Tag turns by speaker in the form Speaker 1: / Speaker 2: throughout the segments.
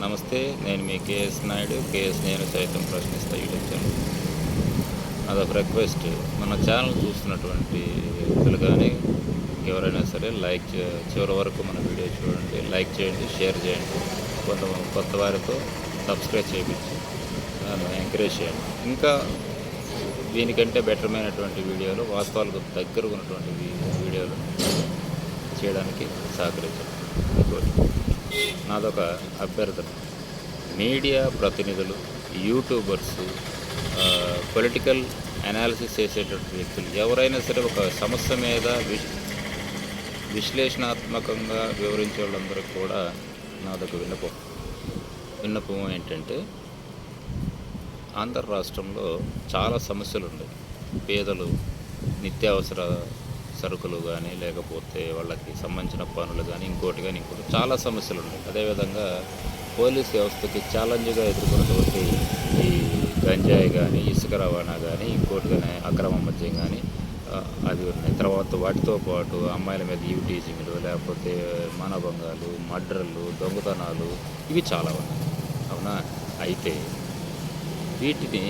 Speaker 1: నమస్తే నేను మీ KS Naidu. KS నేను సైతం ప్రశ్నిస్తా యూట్యూబ్ ఛానల్. అదొక రిక్వెస్ట్. మన ఛానల్ చూస్తున్నటువంటి వ్యక్తులు కానీ ఎవరైనా సరే లైక్ చే- చివరి వరకు మన వీడియో చూడండి. లైక్ చేయండి షేర్ చేయండి. కొంత కొత్త వారితో సబ్స్క్రైబ్ చేయించి ఎంకరేజ్ చేయండి. ఇంకా దీనికంటే బెటర్మైనటువంటి వీడియోలు వాస్తవాలకు దగ్గర ఉన్నటువంటి వీడియోలు చేయడానికి సహకరించండి. నాదొక అభ్యర్థన. మీడియా ప్రతినిధులు యూట్యూబర్స్ పొలిటికల్ అనాలిసిస్ చేసేటువంటి వ్యక్తులు ఎవరైనా సరే ఒక సమస్య మీద విశ్ విశ్లేషణాత్మకంగా వివరించే వాళ్ళందరికీ కూడా నాదొక విన్నపం. విన్నపం ఏంటంటే ఆంధ్ర రాష్ట్రంలో చాలా సమస్యలు ఉన్నాయి పేదలు నిత్యావసర సరుకులు కానీ లేకపోతే వాళ్ళకి సంబంధించిన పనులు కానీ ఇంకోటి కానీ ఇంకోటి. చాలా సమస్యలు ఉన్నాయి అదేవిధంగా పోలీస్ వ్యవస్థకి ఛాలెంజ్గా ఎదుర్కొన్నటువంటి ఈ గంజాయి కానీ ఇసుక రవాణా కానీ ఇంకోటి కానీ అక్రమ మద్యం కానీ అది అవి ఉన్నాయి. తర్వాత వాటితో పాటు అమ్మాయిల మీద యూటీజింగ్లు లేకపోతే మానభంగాలు మర్డర్లు దొంగతనాలు ఇవి చాలా ఉన్నాయి. అవునా? అయితే వీటిని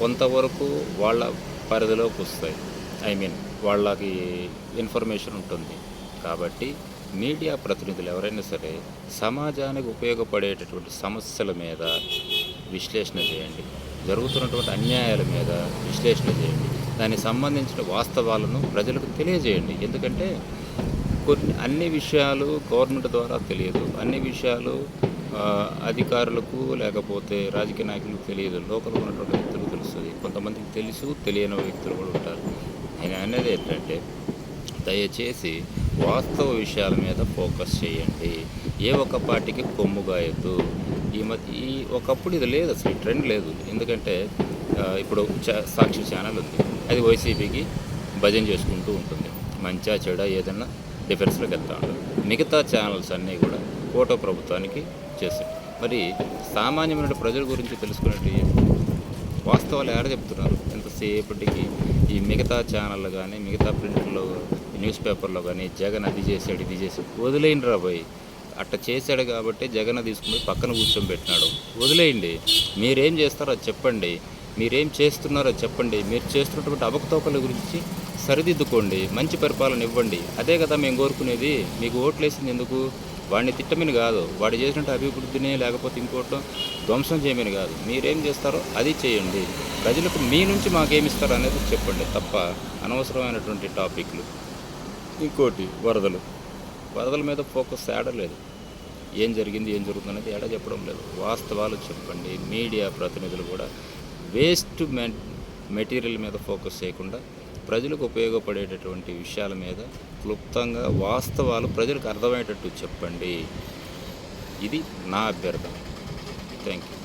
Speaker 1: కొంతవరకు వాళ్ళ పరిధిలోకి వస్తాయి. ఐ మీన్ వాళ్ళకి ఇన్ఫర్మేషన్ ఉంటుంది. కాబట్టి మీడియా ప్రతినిధులు ఎవరైనా సరే సమాజానికి ఉపయోగపడేటటువంటి సమస్యల మీద విశ్లేషణ చేయండి. జరుగుతున్నటువంటి అన్యాయాల మీద విశ్లేషణ చేయండి. దానికి సంబంధించిన వాస్తవాలను ప్రజలకు తెలియజేయండి. ఎందుకంటే కొన్ని అన్ని విషయాలు గవర్నమెంట్ ద్వారా తెలియదు. అన్ని విషయాలు అధికారులకు లేకపోతే రాజకీయ నాయకులకు తెలియదు. లోకల్ ఉన్నటువంటి వ్యక్తులకు తెలుస్తుంది. కొంతమందికి తెలుసు తెలియని వ్యక్తులు కూడా ఉంటారు. నేను అనేది ఏంటంటే దయచేసి వాస్తవ విషయాల మీద ఫోకస్ చేయండి. ఏ ఒక్క పార్టీకి కొమ్ము గాయద్దు. ఈ మధ్య ఈ ఒకప్పుడు ఇది లేదు అసలు ట్రెండ్ లేదు. ఎందుకంటే ఇప్పుడు సాక్షి ఛానల్ ఉంది. అది వైసీపీకి భజన చేసుకుంటూ ఉంటుంది. మంచా చెడ ఏదన్నా డిఫెన్స్లోకి వెళ్తూ ఉంటుంది. మిగతా ఛానల్స్ అన్నీ కూడా కోటో ప్రభుత్వానికి చేస్తాయి. మరి సామాన్యమైన ప్రజల గురించి తెలుసుకున్నట్టు వాస్తవాలు ఎవరు చెప్తున్నారు? ఎంతసేపటికి ఈ మిగతా ఛానళ్ళు కానీ మిగతా ప్రింట్లో న్యూస్ పేపర్లో కానీ జగన్ అది చేశాడు ఇది చేశాడు వదిలేయండి రా పోయి అట్ట చేశాడు కాబట్టి జగన్ తీసుకుని పక్కన కూర్చోబెట్టినాడు. వదిలేయండి. మీరేం చేస్తారో అది చెప్పండి. మీరేం చేస్తున్నారో చెప్పండి. మీరు చేస్తున్నటువంటి అవకతవకల గురించి సరిదిద్దుకోండి. మంచి పరిపాలన ఇవ్వండి. అదే కదా మేము కోరుకునేది. మీకు ఓట్లేసింది ఎందుకు? వాడిని తిట్టమని కాదు వాడు చేసినట్టు అభివృద్ధిని లేకపోతే ఇంకోటో ధ్వంసం చేయమని కాదు. మీరేం చేస్తారో అది చేయండి. ప్రజలకు మీ నుంచి మాకేమి ఇస్తారో అనేది చెప్పండి తప్ప అనవసరమైనటువంటి టాపిక్లు. ఇంకోటి వరదలు. వరదల మీద ఫోకస్ ఏడలేదు. ఏం జరిగింది ఏం జరుగుతుంది అనేది ఏడా చెప్పడం లేదు. వాస్తవాలు చెప్పండి. మీడియా ప్రతినిధులు కూడా వేస్ట్ మెటీరియల్ మీద ఫోకస్ చేయకుండా ప్రజలకు ఉపయోగపడేటటువంటి విషయాల మీద క్లుప్తంగా వాస్తవాలు ప్రజలకు అర్థమయ్యేటట్టు చెప్పండి. ఇది నా అభ్యర్థన. Thank you